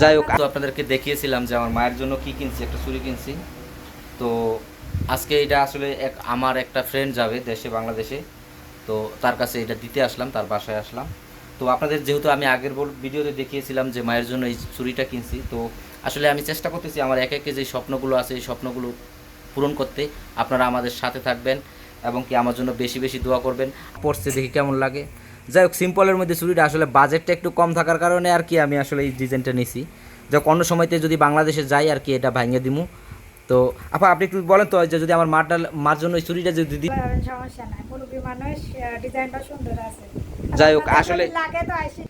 যাই হোক তো আপনাদেরকে দেখিয়েছিলাম যে আমার মায়ের জন্য কি কিনছি, একটা চুরি কিনছি। তো আজকে এটা আসলে এক, আমার একটা ফ্রেন্ড যাবে দেশে, বাংলাদেশে। তো তার কাছে এটা দিতে আসলাম, তার বাসায় আসলাম। তো আপনাদের যেহেতু আমি আগের ভিডিওতে দেখিয়েছিলাম যে মায়ের জন্য এই চুরিটা কিনছি, তো আসলে আমি চেষ্টা করতেছি আমার এক একে যে স্বপ্নগুলো আছে, এই স্বপ্নগুলো পূরণ করতে। আপনারা আমাদের সাথে থাকবেন এবং কি আমার জন্য বেশি বেশি দোয়া করবেন। পড়ছে দেখি কেমন লাগে। যাই হোক সিম্পলের মধ্যে চুরিটা আসলে বাজেটটা একটু কম থাকার কারণে আর কি আমি আসলে এই ডিজাইনটা নিছি। যাক অন্য সময়তে যদি বাংলাদেশে যাই আর কি এটা ভাঙিয়ে দিমু। তো আপা আপনি একটু বলেন তো যে যদি আমার মারটা মার জন্য এই চুরিটা যদি দিই সমস্যা নাই মুরব্বী মানুষ ডিজাইনটা সুন্দর আছে। যাই হোক, আসলে- লাগে তো আইসি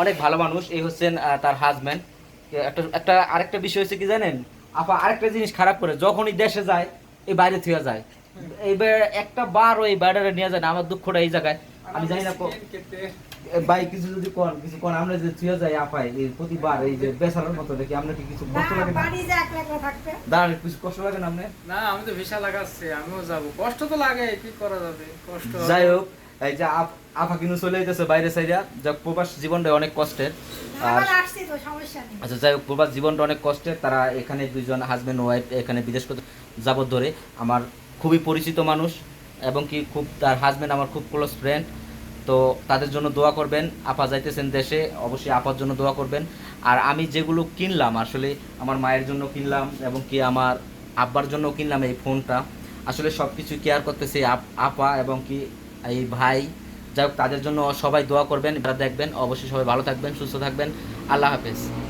অনেক ভালো মানুষ এই হচ্ছেন তার হাজব্যান্ড একটা একটা আরেকটা বিষয় হচ্ছে কি জানেন? আপা আরেকটা জিনিস খারাপ করে যখনই দেশে যায় এই বাইরে থুয়ে যায়। এইবার একটা বার ওই বাইরে নিয়ে যায় না আমার দুঃখটা এই জায়গায়। আমি জানি না ভাই কিছু যদি কোন কিছু কোন আমরা যে থুয়ে যাই আপাই এই প্রতিবার এই যে বেসারের মতো দেখি আমরা কি কিছু কষ্ট লাগে না? বাড়ি যে একলা একলা থাকবে? দাঁড়ান কিছু কষ্ট লাগে না আপনার? না আমি তো ভিসা লাগাচ্ছি আমিও যাব। কষ্ট তো লাগে কি করা যাবে? কষ্ট যাই হোক এই যে আপ- আপা কিন্তু চলে যেতেছে বাইরে সাইডা। যাক প্রবাস জীবনটা অনেক কষ্টের। আর আবার তো সমস্যা নেই। আচ্ছা যাই হোক প্রবাস জীবনটা অনেক কষ্টের। তারা এখানে দুইজন হাজব্যান্ড ওয়াইফ এখানে বিদেশ করতে যাবত ধরে। আমার খুবই পরিচিত মানুষ। এবং কি খুব, তার হাজব্যান্ড আমার খুব ক্লোজ ফ্রেন্ড তো তাদের জন্য দোয়া করবেন। আপা যাইতেছেন দেশে, অবশ্যই আপার জন্য দোয়া করবেন। আর আমি যেগুলো কিনলাম, আসলে আমার মায়ের জন্য কিনলাম এবং কি আমার আব্বার জন্য কিনলাম এই ফোনটা। আসলে সব কিছু কেয়ার করতেছে আপ- এবং কি এই ভাই। যাই তাদের জন্য সবাই দোয়া করবেন দেখবেন, অবশ্যই সবাই ভালো থাকবেন, সুস্থ থাকবেন। আল্লাহ হাফেজ।